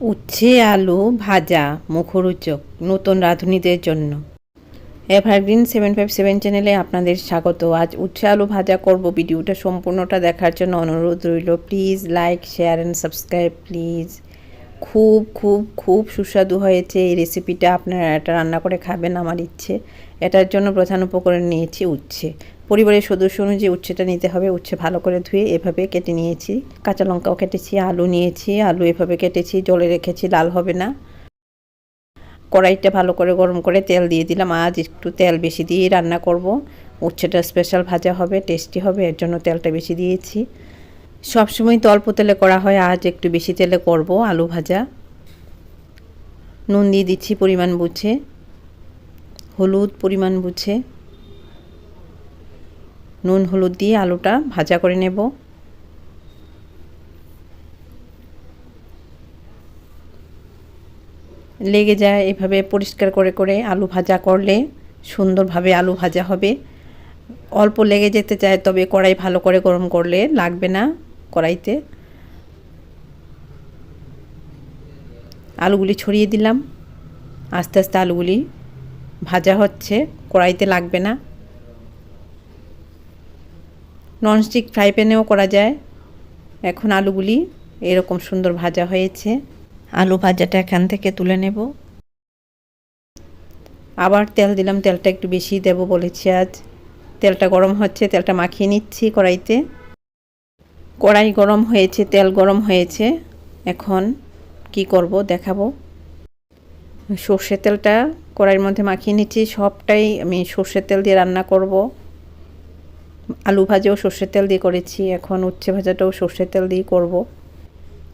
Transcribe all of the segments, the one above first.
উচ্ছে আলু ভাজা, মুখরোচক, নতুন রাঁধুনিদের জন্য। এভারগ্রিন সেভেন ফাইভ সেভেন চ্যানেলে আপনাদের স্বাগত। আজ উচ্ছে আলু ভাজা করব। ভিডিওটা সম্পূর্ণটা দেখার জন্য অনুরোধ রইল। Please like, share and subscribe, please. খুব খুব খুব সুস্বাদু হয়েছে এই রেসিপিটা। আপনারা এটা রান্না করে খাবেন আমার ইচ্ছে। এটার জন্য প্রধান উপকরণ নিয়েছি উচ্ছে। পরিবারের সদস্য অনুযায়ী উচ্ছেটা নিতে হবে। উচ্ছে ভালো করে ধুয়ে এভাবে কেটে নিয়েছি। কাঁচা লঙ্কাও কেটেছি, আলু নিয়েছি। আলু এভাবে কেটেছি, জলে রেখেছি, লাল হবে না। কড়াইটা ভালো করে গরম করে তেল দিয়ে দিলাম। আজ একটু তেল বেশি দিয়ে রান্না করব। উচ্ছেটা স্পেশাল ভাজা হবে, টেস্টি হবে, এর জন্য তেলটা বেশি দিয়েছি। সবসময় তো অল্প তেলে করা হয়, আজ একটু বেশি তেলে করব আলু ভাজা। নুন দিয়ে দিচ্ছি পরিমাণ বুঝে। হলুদ পরিমাণ বুঝে। নুন, হলুদ দিয়ে আলুটা ভাজা করে নেব। লেগে যায় এভাবে পরিষ্কার করে করে আলু ভাজা করলে সুন্দরভাবে আলু ভাজা হবে। অল্প লেগে যেতে চায় তবে কড়াই ভালো করে গরম করলে লাগবে না কড়াইতে। আলুগুলি ছড়িয়ে দিলাম। আস্তে আস্তে আলুগুলি ভাজা হচ্ছে, কড়াইতে লাগবে না। ননস্টিক ফ্রাই প্যানেও করা যায়। এখন আলুগুলি এরকম সুন্দর ভাজা হয়েছে। আলু ভাজাটা এখান থেকে তুলে নেব। আবার তেল দিলাম, তেলটা একটু বেশি দেব বলেছি আজ। তেলটা গরম হচ্ছে, তেলটা মাখিয়ে নিচ্ছি কড়াইতে। কড়াই গরম হয়েছে, তেল গরম হয়েছে। এখন কি করব দেখাবো। সর্ষে তেলটা কড়াইয়ের মধ্যে মাখিয়ে নিচ্ছি, সবটাই আমি সর্ষের তেল দিয়ে রান্না করব। আলু ভাজাও সর্ষের তেল দিয়ে করেছি, এখন উচ্ছে ভাজাটাও সর্ষের তেল দিয়ে করব।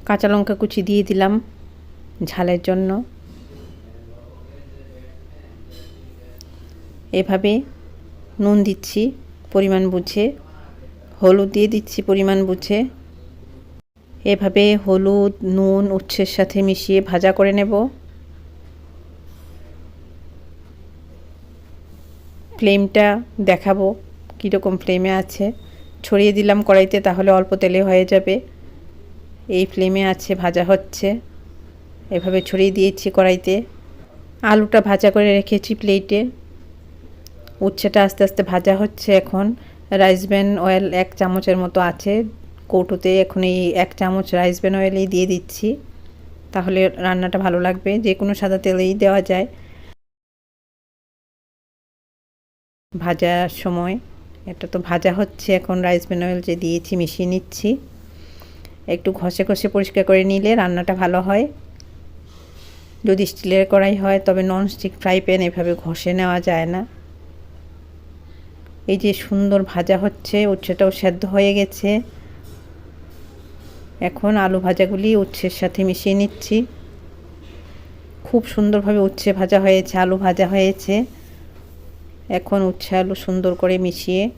কাঁচা লঙ্কা কুচি দিয়ে দিলাম ঝালের জন্য। এভাবে নুন দিচ্ছি পরিমাণ বুঝে, হলুদ দিয়ে দিচ্ছি পরিমাণ বুঝে। এভাবে হলুদ, নুন, উচ্ছের সাথে মিশিয়ে ভাজা করে নেব। ফ্লেমটা দেখাবো। কীরকম ফ্লেমে আছে? ছড়িয়ে দিলাম কড়াইতে, তাহলে অল্প তেলে হয়ে যাবে। এই ফ্লেমে আছে, ভাজা হচ্ছে। এভাবে ছড়িয়ে দিয়েছি কড়াইতে। আলুটা ভাজা করে রেখেছি প্লেটে উচ্ছেটা আস্তে আস্তে ভাজা হচ্ছে এখন। রাইস ব্যান অয়েল এক চামচের মতো আছে। কৌটোতে এখন এই এক চামচ রাইস ব্যান অয়েলই দিয়ে দিচ্ছি। তাহলে রান্নাটা ভালো লাগবে। যে কোনো সাদা তেলেই দেওয়া যায়। ভাজার সময় এটা তো ভাজা হচ্ছে, এখন রাইস অয়েল যে দিয়েছি মিশিয়ে নিচ্ছি। একটু ঘষে ঘষে পরিষ্কার করে নিলে রান্নাটা ভালো হয়। যদি স্টিলের কড়াই হয়, তবে নন স্টিক ফ্রাই প্যান এভাবে ঘষে নেওয়া যায় না। এই যে সুন্দর ভাজা হচ্ছে, উচ্ছেটাও সেদ্ধ হয়ে গেছে। এখন আলু ভাজাগুলি উচ্ছের সাথে মিশিয়ে নিচ্ছি। খুব সুন্দরভাবে উচ্ছে ভাজা হয়েছে, আলু ভাজা হয়েছে। এখন উচ্ছে আলু সুন্দর করে মিশিয়ে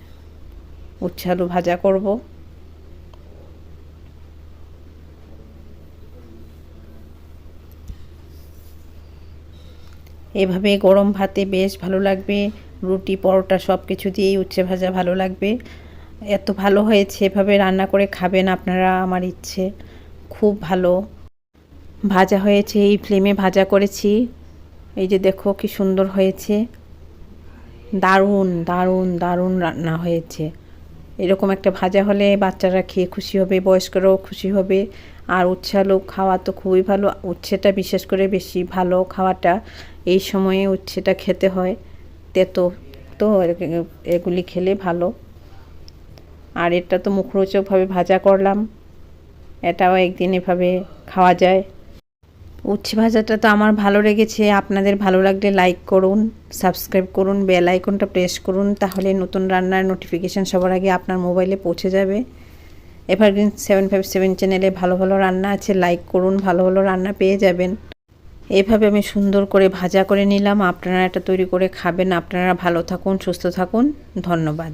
উচ্ছে আলু ভাজা করব। এভাবে গরম ভাতে বেশ ভালো লাগবে, রুটি, পরোটা সব কিছু দিয়েই উচ্ছে ভাজা ভালো লাগবে। এত ভালো হয়েছে, এভাবে রান্না করে খাবেন আপনারা, আমার ইচ্ছে। খুব ভালো। ভাজা হয়েছে, এই ফ্লেমে ভাজা করেছি। এই যে দেখো কি সুন্দর হয়েছে। দারুণ দারুণ দারুণ রান্না হয়েছে। এরকম একটা ভাজা হলে বাচ্চারা খেয়ে খুশি হবে, বয়স্করাও খুশি হবে। আর উচ্ছে আলু খাওয়া তো খুবই ভালো। উচ্ছেটা বিশেষ করে বেশি ভালো খাওয়াটা, এই সময়ে উচ্ছেটা খেতে হয়। তেতো, তো এগুলি খেলে ভালো। আর এটা তো মুখরোচকভাবে ভাজা করলাম। এটাও একদিন এভাবে খাওয়া যায়। উচ্ছে ভাজাটা তো আমার ভালো লেগেছে। আপনাদের ভালো লাগলে লাইক করুন সাবস্ক্রাইব করুন বেল আইকনটা প্রেস করুন, তাহলে নতুন রান্নার নোটিফিকেশান সবার আগে আপনার মোবাইলে পৌঁছে যাবে। এভারগ্রিন সেভেন ফাইভ সেভেন চ্যানেলে ভালো ভালো রান্না আছে লাইক করুন, ভালো ভালো রান্না পেয়ে যাবেন। এভাবে আমি সুন্দর করে ভাজা করে নিলাম। আপনারা এটা তৈরি করে খাবেন। আপনারা ভালো থাকুন, সুস্থ থাকুন। ধন্যবাদ।